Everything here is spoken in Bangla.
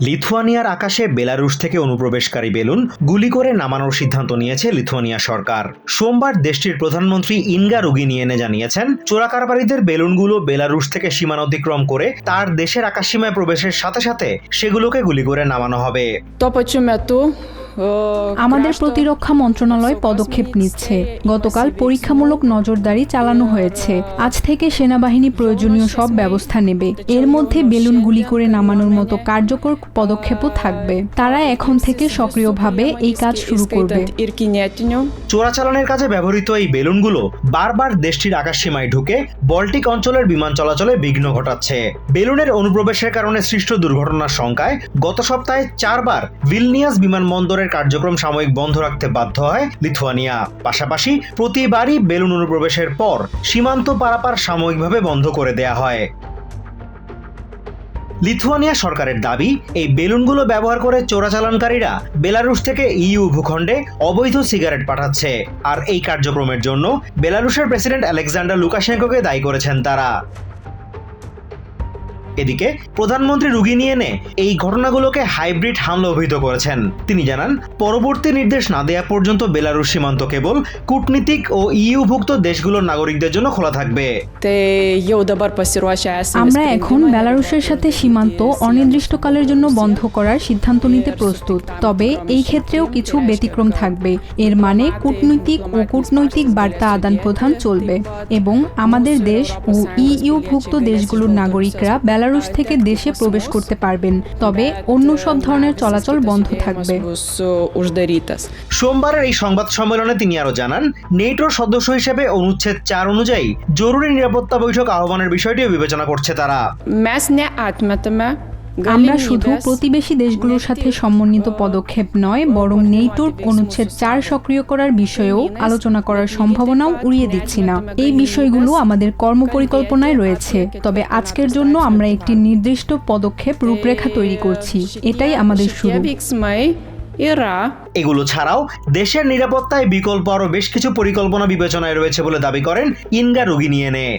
লিথুয়ানিয়ার আকাশে বেলারুশ থেকে অনুপ্রবেশকারী বেলুন গুলি করে নামানোর সিদ্ধান্ত নিয়েছে লিথুয়ানিয়া সরকার। সোমবার দেশটির প্রধানমন্ত্রী ইনগা রুগিনিয়েনে জানিয়েছেন, চোরাকারবারীদের বেলুনগুলো বেলারুশ থেকে সীমানা অতিক্রম করে তার দেশের আকাশ সীমায় প্রবেশের সাথে সাথে সেগুলোকে গুলি করে নামানো হবে। E, আমাদের প্রতিরক্ষা মন্ত্রণালয় পদক্ষেপ নিচ্ছে। গতকাল পরীক্ষামূলক নজরদারি চালানো হয়েছে। আজ থেকে সেনাবাহিনী প্রয়োজনীয় সব ব্যবস্থা নেবে। এর মধ্যে বেলুন গুলি করে নামানোর মতো কার্যকর পদক্ষেপও থাকবে। তারা এখন থেকে সক্রিয়ভাবে এই কাজ শুরু করবে। চোরাচালানের কাজে ব্যবহৃত এই বেলুনগুলো বারবার দেশটির আকাশসীমায় ঢুকে বল্টিক অঞ্চলের বিমান চলাচলে বিঘ্ন ঘটাচ্ছে। বেলুনের অনুপ্রবেশের কারণে সৃষ্ট দুর্ঘটনার সংখ্যায় গত সপ্তাহে চারবার ভিলনিয়াস বিমানবন্দরের কার্যক্রম সাময়িক বন্ধ রাখতে বাধ্য হয় লিথুয়ানিয়া। পাশাপাশি প্রতিবারই বেলুন অনুপ্রবেশের পর সীমান্ত পারাপার সাময়িকভাবে বন্ধ করে দেয়া হয়। লিথুয়ানিয়া সরকারের দাবি, এই বেলুনগুলো ব্যবহার করে চোরাচালানকারীরা বেলারুশ থেকে ইইউ ভূখণ্ডে অবৈধ সিগারেট পাঠাচ্ছে। আর এই কার্যক্রমের জন্য বেলারুশের প্রেসিডেন্ট আলেকজান্ডার লুকাশেঙ্কোকে দায়ী করেছেন তারা। এদিকে প্রধানমন্ত্রী রুগী নিয়ে এনে এই ঘটনাগুলোকে হাইব্রিড হামলা অভিহিত করেছেন। তিনি জানান পরবর্তী নির্দেশ না দেয়া পর্যন্ত বেলারুশ সীমান্ত কেবল কূটনীতিক ও ইইউভুক্ত দেশগুলোর নাগরিকদের জন্য খোলা থাকবে। আমরা এখন বেলারুশের সাথে সীমান্ত অনির্দিষ্টকালের জন্য বন্ধ করার সিদ্ধান্ত নিতে প্রস্তুত। তবে এই ক্ষেত্রেও কিছু ব্যতিক্রম থাকবে। এর মানে কূটনৈতিক ও কূটনৈতিক বার্তা আদান প্রদান চলবে এবং আমাদের দেশ ও ইইউভুক্ত দেশগুলোর নাগরিকরা বেলারুশ থেকে দেশে প্রবেশ করতে পারবেন। তবে অন্য সব ধরনের চলাচল বন্ধ থাকবে। সোমবারের এই সংবাদ সম্মেলনে তিনি আরও জানান নেটোর সদস্য হিসেবে অনুচ্ছেদ চার অনুযায়ী জরুরি নিরাপত্তা বৈঠক আহ্বানের বিষয়টিও বিবেচনা করছে তারা। আমরা শুধু প্রতিবেশী দেশগুলোর সাথে সমন্বিত পদক্ষেপ নয় বরং নেইটোর অনুচ্ছেদ চার সক্রিয় করার বিষয়েও আলোচনা করার সম্ভাবনাও উড়িয়ে দিচ্ছি না। এই বিষয়গুলো আমাদের কর্মপরিকল্পনায় রয়েছে। তবে আজকের জন্য আমরা একটি নির্দিষ্ট পদক্ষেপ রূপরেখা তৈরি করছি। এটাই আমাদের শুরু। yra এগুলো ছাড়াও দেশের নিরাপত্তায় বিকল্প আরও বেশ কিছু পরিকল্পনা বিবেচনায় রয়েছে বলে দাবি করেন Inga Ruginiene